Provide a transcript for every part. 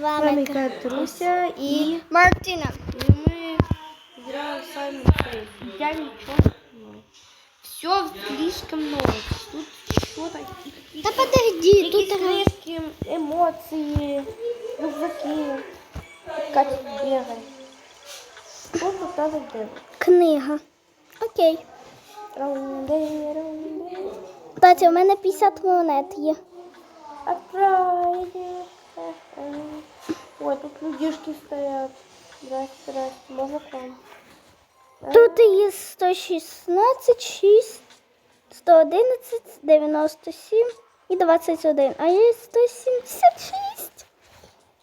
вами Катруся і Мартина. І ми граємо сами Я ничего не Все слишком много. Тут что-то. Та подожди, тут книжки, емоції, рюкзаки. Катя бігає. Що тут делать? книга. Окей. Раунди, раунди. Кстати, у мене 50 монет є. Отправили. Ой, тут людишки стоят. Здрасте, здрасте. Можно к вам? Тут є 116, 6, 111, 97 і 21. А є 176.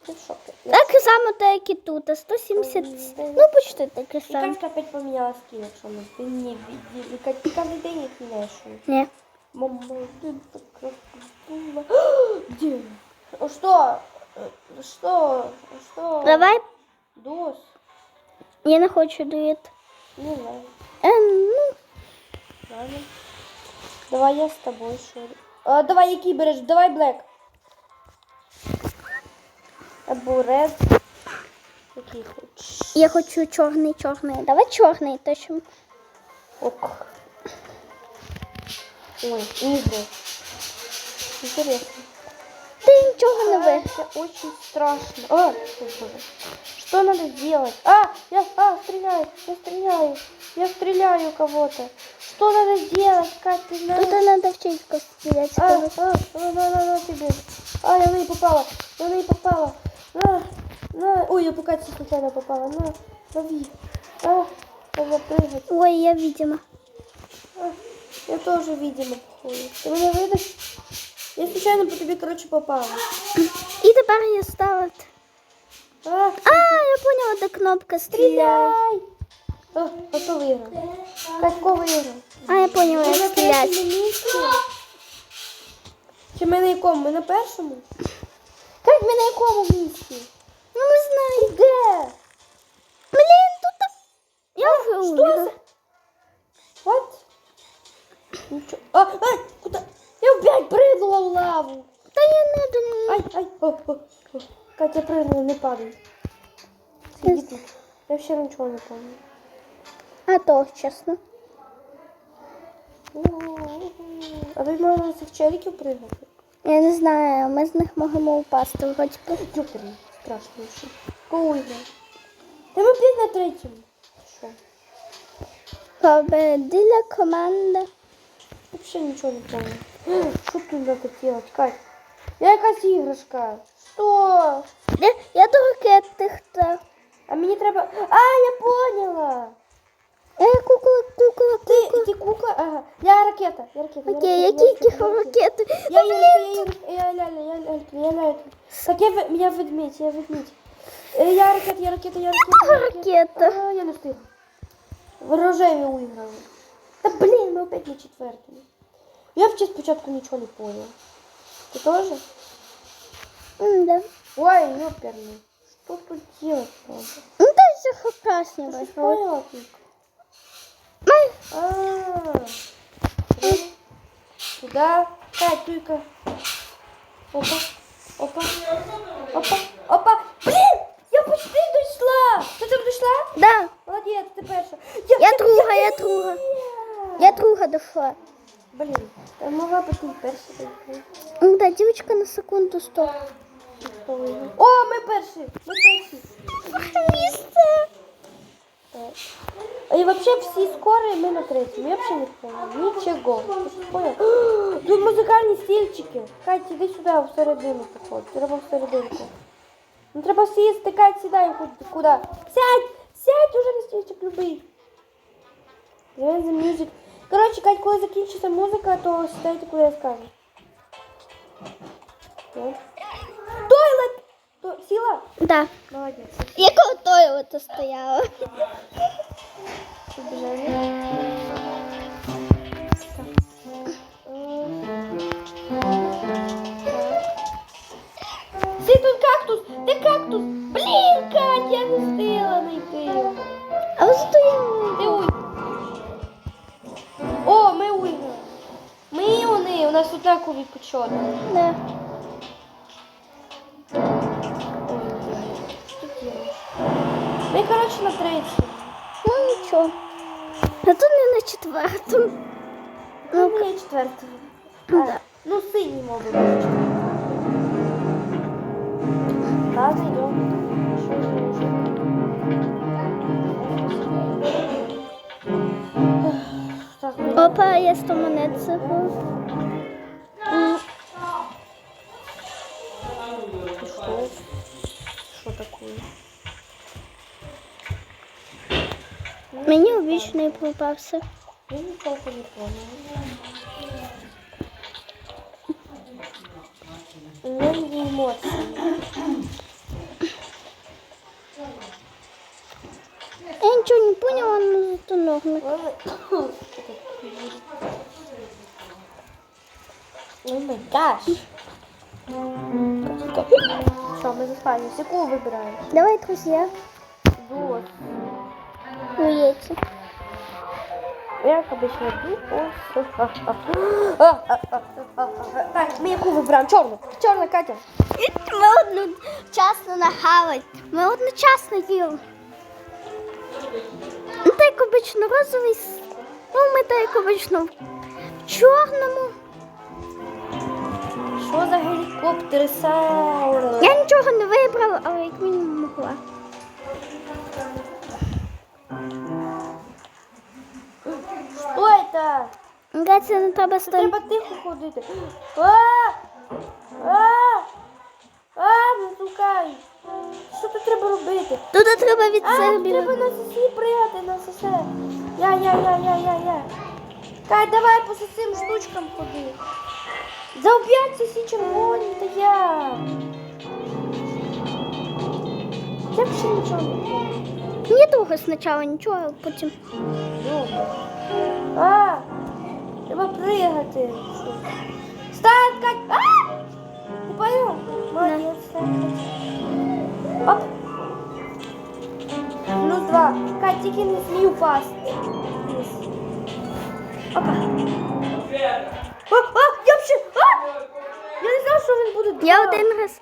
Ты в шоке. Так само, так як і тут. 170. Ну, почти таке И саме. Катька опять поменяла скин, якщо ми ти не видели. Кать, ты каждый день их меняешь. Ні. Мама, ты так красива. Где? Э, Что? Э, Что? Давай. Дос. Я не хочу дует. Не знаю. Е, ну, Ладно. Давай я с тобой шорю. А, давай який береш? Давай блек. Або ред. Який хочеш. я хочу чорний, чорний. Давай чорний, точно. Ок. Ой, игры. Интересно Ти нічого не ви. Это очень страшно. А, что, боже. Что надо делать? А, я, а, стреляю, я стреляю, я стреляю кого-то. Что надо делать, Кать, ты знаешь? Тут треба вчитися стріляти. А, а, на, на, на, на тебе. А, я на ней попала, я на ней попала. На, на. Ой, я по Кате случайно попала. На, лови. А, надо прыгать. Ой, я видимо. А, я тоже, видимо, походу. Ты меня выдашь? Я случайно по тебе, короче, попала. І тепер я стала. А, А, я поняла, де кнопка стреляй! А, а кто? Катько выиграл. А, я поняла, як стріляти. Чи ми на якому? Ми на першому? Кать, ми на якому місці? Ну, не знаю. Де? Блін, тут... Я вже Що за? What? Нічого. А, ай, куди? Лаву. Та я не думаю. Ай, ай, о, о, о. Катя прыгнула, не падай. Сиди тут. Я вообще ничего не помню. А то, чесно. А тут можна з цих челіків пригати? Я не знаю, ми з них можемо упасти вроді би. Юпері, страшно ще. Кого? Та ми опять на третьому. Що? Победила команда. Вообще нічого не помню. Що тут надо делать, Кать? Я якась іграшка. Що? Я до ракети хто? А мені треба... А, я поняла. Я кукла, кукла, Ти, кукла. ти кукла? Ага. Я ракета. Я ракета. Окей, я тих ракета, я ракета. ракети? Я іграшка, я іграшка, я лялька, я лялька. Так я, я ведмідь, я ведмідь. Е, Я ракета, я ракета, я ракета. я Ракета. А, я не встиг. Ворожеві уіграли. Та блін, ми опять на четвертому. Я вообще спочатку ничего не понял. Ты тоже? Да. Ой, ёперный. Что тут делать надо? Ну, да, все красненько. Ты поняла, Пик? А. Сюда. Кать, только. Опа. Опа. Опа. Опа. Блин! Я почти дошла. Ты там дошла? Да. Молодець, ты перша. Я, я друга, я друга. Я друга дошла. Блин, я могла бути перша. дойти. Ну, да, дівчинка на секунду стоп. Хто виграв? О, ми перші! Ми перші! Місце. И вообще все скорые мы на третьем. Я вообще не понял. Ничего. Ты что понял? Тут музикальні стільчики. Катя, іди сюди, всередину походь. Треба всерединку. Ну треба сісти, Кать, сідай хоч куди. Сядь! Сядь уже на стільчик любий. Rewind the music. Коротше, Кать, коли закінчиться музика, то сідайте, куди я скажу. Тойлет! То, сіла? Да. Молодець. Якого той от стояла? Ти тут кактус! Ти кактус! Блін, Катя, я не встигла знайти його. А. Ти уй. Нас однакові почоти. Да. Ой, коротше, на третій. Ну нічого. А тут не на четвертому. Ну, я четвертий. Да. Ну, синій, мабуть. Ладно, йдемо. Що ж ми вже? Ну, Опа, я Мені обічний попався. Я ничего не понял. Энергия эмоций. Я нічого не поняла, але зато ногми. О май гаш. Що, ми заспаємося? Яку вибираємо? Давай, друзі. Дос. Ну, яйця. Як обычно дус. Так, ми яку вибираємо? Чорну. Чорна, Катя. Ми одночасно нахавать. Ми одночасно їли. Ну, так як обично розовий. с- Ну, ми так як обично в чорному. Що за гелікоптери? Я нічого не вибрала, але як мінімум могла. Це? Гаця не треба стати. треба тихо ходити. А! А! А, не шукай. Що тут треба робити? Тут треба від А, себе. треба на сосі пригати, на сосе. Я, я, я, я, я, я. Кай, давай по цим штучкам ходи. За п'ять сосі червоні, та я. Я взагалі нічого не помню. Мені довго спочатку нічого, а потім. Добре. А, треба пригати. Стань, Кать. А! Ти понял? Кать. Оп. Плюс два. Кать, тільки не смій упасти. Опа. А, а, я вообще, а! Я не знав, що він буде. Я один раз.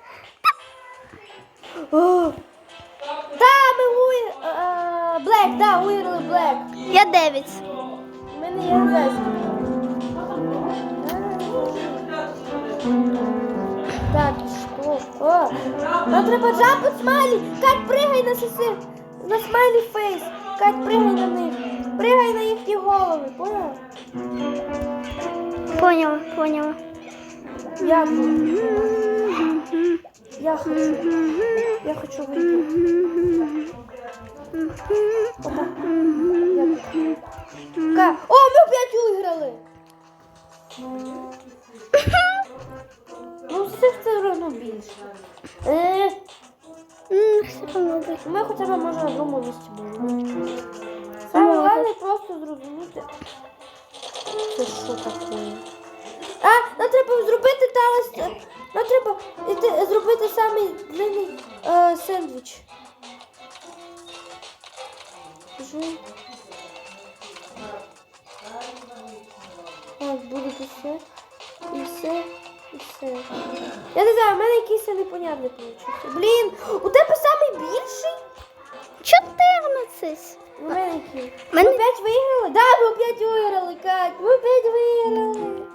О! Да, ми уї... Блек, да, виграли Блек. Я дев'ять. У мене є вест. Так, що? О, нам треба джампи смайлі. Кать, пригай на соси. На смайлі фейс. Кать, пригай на них. Пригай на їхні голови, поняла? Поняла, поняла. Я. Я хочу. Я хочу. Ка- О, ми опять виграли. Ну, все все одно більше. Е, М, Все одно би. ми хоча б може на другому місці були. Саме головне просто зрозуміти. Це що таке? А, нам треба зробити талас. Нам треба іти, зробити самий длинний е, сендвіч. Так, буде все. І все. І все. Я не знаю, в мене якийсь непонятний вийшов. Блін, у тебе самий більший? Чотирнадцять. У мене який? Ми опять виграли? Да, ми опять виграли, Кать. Ми опять виграли.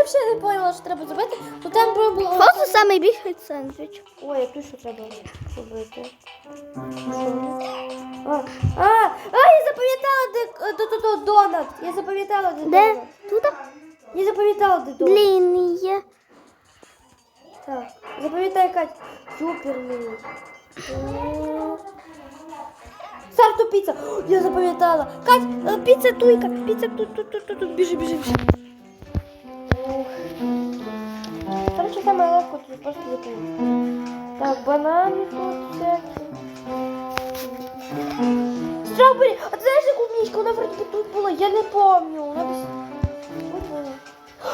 Я взагалі не поняла, що треба зробити. Ну там було. Просто самий більший сендвіч. Ой, яку що треба зробити? А, а, а, я запам'ятала, де до, до, до, донат. Я запам'ятала, де, Де? донат. Тут? Я запам'ятала, де донат. Блін, є. Так, запам'ятай, Кать. Суперний. М. Сарту піца. Я запам'ятала. Кать, е, піца туйка. Піца тут, тут, тут, тут, тут. Біжи, біжи, біжи. Короче, саме легко тут просто запам'ятати. Так, банани тут всякі. Стrawberry! А ти знаєш, яку книжку? Вона вроді би тут була, я не помню. Вона десь...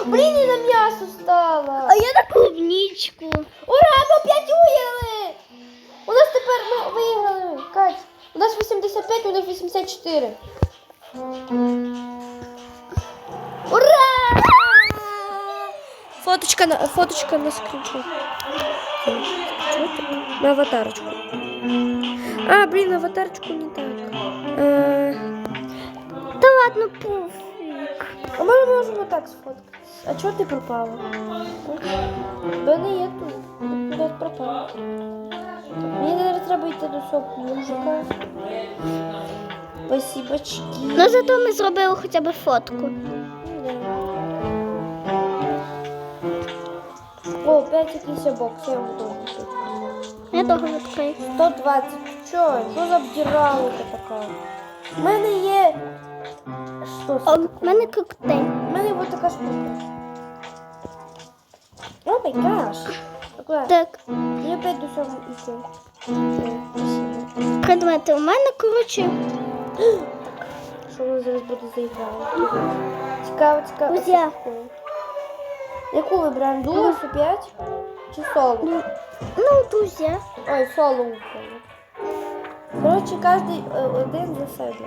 Блін, і на м'ясо стала. А я на клубничку. Ура, ми опять виграли! У нас тепер ми виграли. Кать, у нас 85, у них 84. Фоточка на, фоточка на скриншот. На аватарочку. А, блін, аватарочку не так. Е, Та ладно, пофіг. а ми можемо так сфоткатися. А чого ти пропала? Є тут. Ти пропала. Мені зараз треба йти до цього мужика. Спасибочки. Ну зато ми зробили хоча б фотку. О, опять якийсь бокс, я його готова купити. Я того відкрию. 120. Що? Що за обдиралка така? У мене є. Що це? В мене коктейль. У мене ось така штука. О май гаш. Так, Я опять до цього. Спасибо. предмети у мене, коротше, Що воно зараз буде заіграло? Цікаво, цікаво. Друзья. Яку вибираємо? Дуо 5 чи соло? ну, ну, друзі. Ой, соло вибрали. Коротше, кожен один за себе.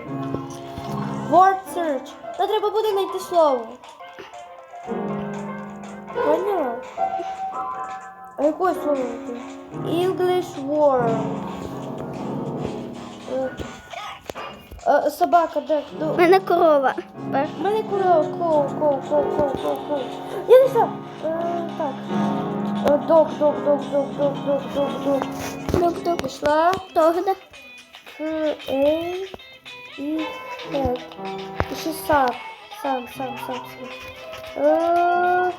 Word search. То треба буде знайти слово. Поняла? А яке слово? English word. Е, е, Собака, де? У Ду- мене корова. У мене курок, ко, ко, ко, ко, ко, ко. Я не знаю. Е, так. Е, Дог, дог, дог, дог, дог, дог, дог, дог. Дук-дук. Пішла. Тогда. К, Е, і так. І ще сам. Сам, сам, сам, сам. Е,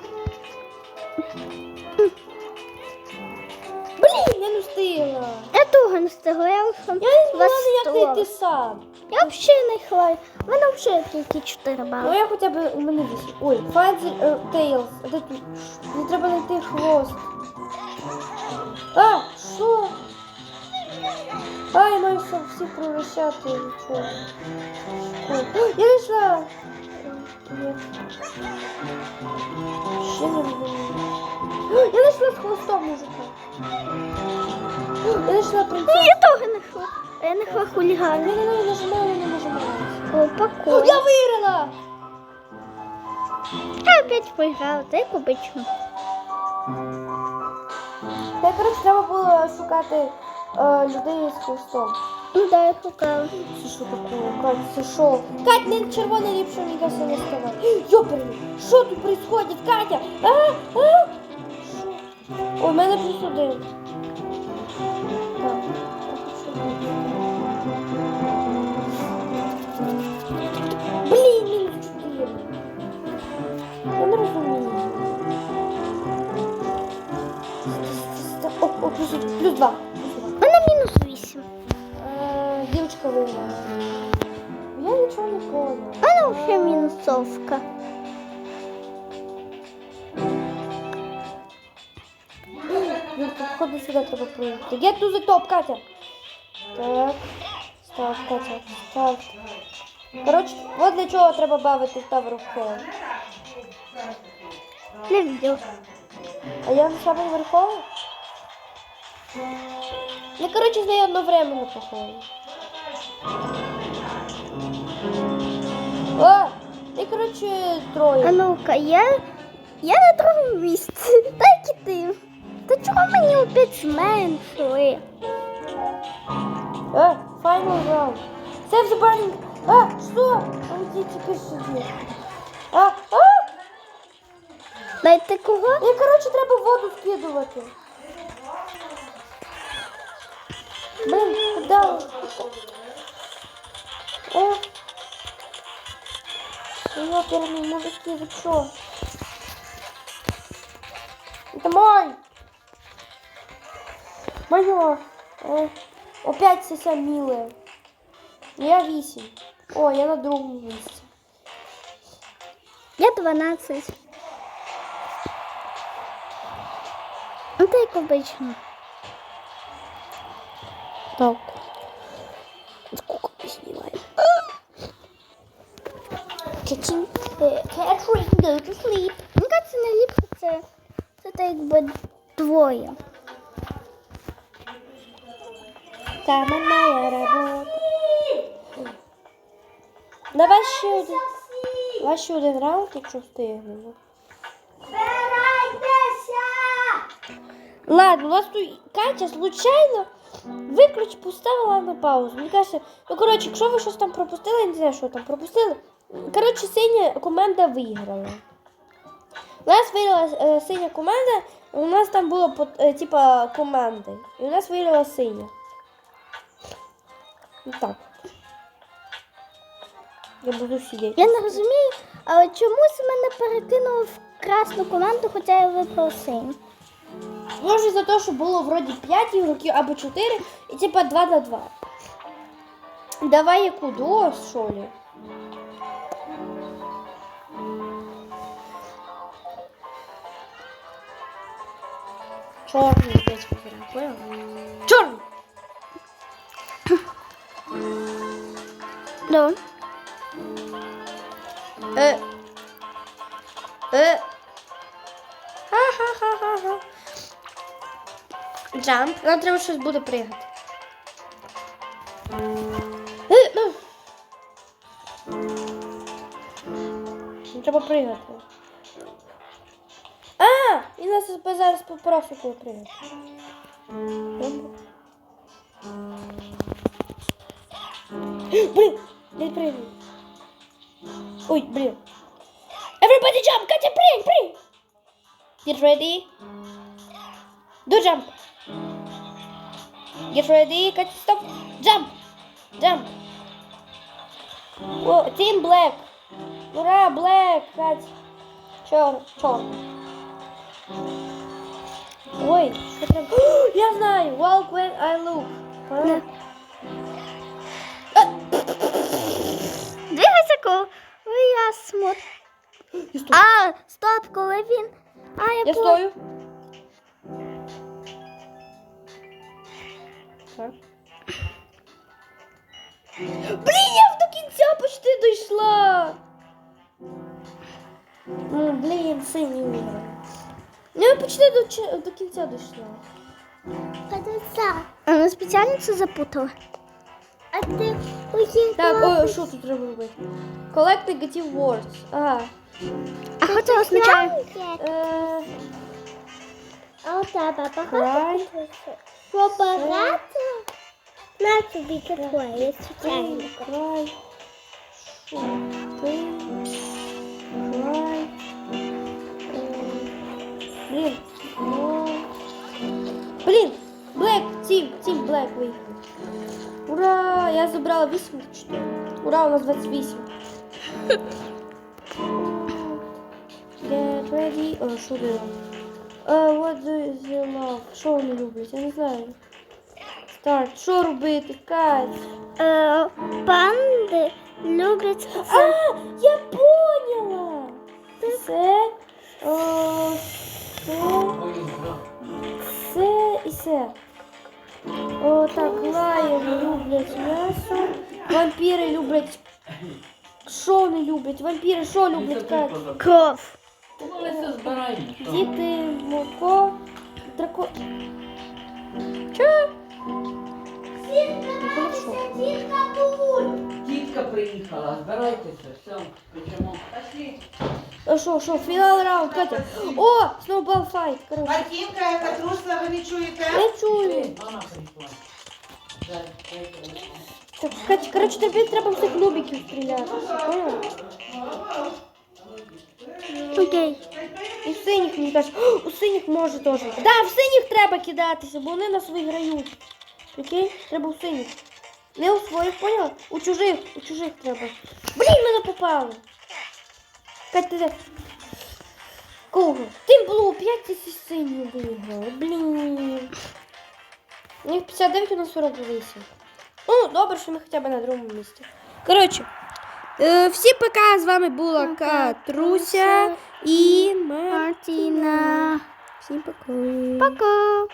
Блін, я не встигла. Я того не встигла, я Я не знала, як знайти сам. Я взагалі не хвалю. У мене взагалі тільки 4 Ну я хоча б у мене вісім. Ой, find the uh, tails. Де тут? Мені треба знайти хвост. А, що? А, я маю все всі превращати. Нічого. Ой, Я знайшла. Ще не розумію. Я знайшла з хвостом мужика. Я знайшла принцесу. я того не хвалю. Я не хвалю Не, хуліган. не, не, нажимаю, не. О, О. Я виграла! Я опять проіграла, так обично. Та, коротше, треба було шукати е, людей з хвостом. Ну да, я шукала. Це що таке? Кать, це що? Кать, не червоний ліпше, мені кажется, не ставай. Йоперний, що тут происходит, Катя? А? А? Що? О, у мене плюс О, о, плюс, плюс два. Плюс два. У мене мінус 8. Е, Дівчинка виграла. Я нічого не поняла. У мене взагалі мінусовка. Ну, походу сюди треба пройти. Get to the top, Катя. Так. Став, Катя, став. Коротше, от для чого треба бавити Tower of Hell. Не відео. А я саме верховий? Я, коротше, з нею одновременно походу. О! І, коротше, А ну-ка, я, я на другому місці. Так і ти. Та чого мені опять зменшили? Е, final round. Save the burning. А, що? Уйди, тільки сюди. А, а! Дайте кого? І, коротше, треба воду скидувати. Блин, куда? О. Ёперный мужики, вы чё? Это мой! Моё! Э, опять сося милая. Я вісім. О, я на другому місці. Я 12. Ну, так як обично. Так. Сколько мы снимаем? Качин. Катрін, go to sleep. Ну, це не ліпше, це, це так якби двоє. Сама моя робота. Давай ще один. Давай ще один раунд, якщо встигнемо. Ладно, у нас тут Катя случайно Виключ, поставила на паузу. Мені каже, ну коротше, якщо ви щось там пропустили, я не знаю, що там пропустили. Коротше, синя команда виграла. У нас виграла е, синя команда, у нас там було е, типа команди. І у нас виграла синя. Ну так. Я буду сидіти. Я не розумію, але чомусь мене перекинуло в красну команду, хоча я вибрав синю. Може за те, що було вроді 5 ігроків або 4, і типа 2 на 2. Давай яку дуо, що ли? Чорний вибираємо, понял? Чорний! Да. Е. Е. Ха-ха-ха-ха-ха. Джамп. Нам треба щось буде пригати. Е. Нам Треба пригати. А, і нас зараз попрошу коли пригати. Блін, не пригай. Ой, блин. Everybody jump! Катя, прыгай, прыгай! Get ready. Do jump. Get ready. Катя, стоп. Jump. Jump. О, Team Black. Ура, Black, Катя. Чёр, чёр. Ой, там? Я знаю. Walk when I look. А? Двигайся, коли я смотрю. А, стоп, коли він. А, я, Я стою. Так. Блін, я до кінця почти дійшла. Ну, блін, синій виграв. Ну, я почти до, до кінця дійшла. А ми спеціально це запутали. А ти поїхала. Так, о, що тут треба робити? Collect negative words. Ага. А це означає? Е, А у тебе Край. Побагато? На тобі такое, спеціально. Край. Шути. Край. Блін. Блін. Блек, Тім, Тім Блек виїхав. Ура! Я забрала 84. Ура, у нас 28. Get ready. О, що де? Uh, what do you love? Що вони люблять? Я не знаю. Старт. Що робити? Кать? Е, панди люблять А, я поняла. Це, о, це, це і це. О, так, лаєни люблять м'ясо. Вампіри люблять. Що вони люблять? Вампіри що люблять, Кать? кров. Ми це збираємо. Діти, молоко, драко... Чо? Ну, хорошо. Тітка приїхала, збирайтеся, все, печемо. Пошли. А що, що, фінал раунд, Катя. О, сноубол файт, коротше. Мартінка, яка трусла, ви не чуєте? Я чую. Мама прийшла. Зараз. Так, Катя, коротше, тобі треба всіх любіків стріляти. Поняла? Окей. І в синіх, мені «О, у синіх може теж. Да, в синіх треба кидатися, бо вони нас виграють. Окей? Треба у синіх. Не у своїх, поняла? У чужих, у чужих треба. Блін, мене попали. Катя, ти? Кого? Тим було 5 тисяч синіх виграли. Блін. У них 59 на 48. Ну, добре, що ми хоча б на другому місці. Коротше, е, всі пока з вами була Катруся і. Мартіна. Всім пока. Пока.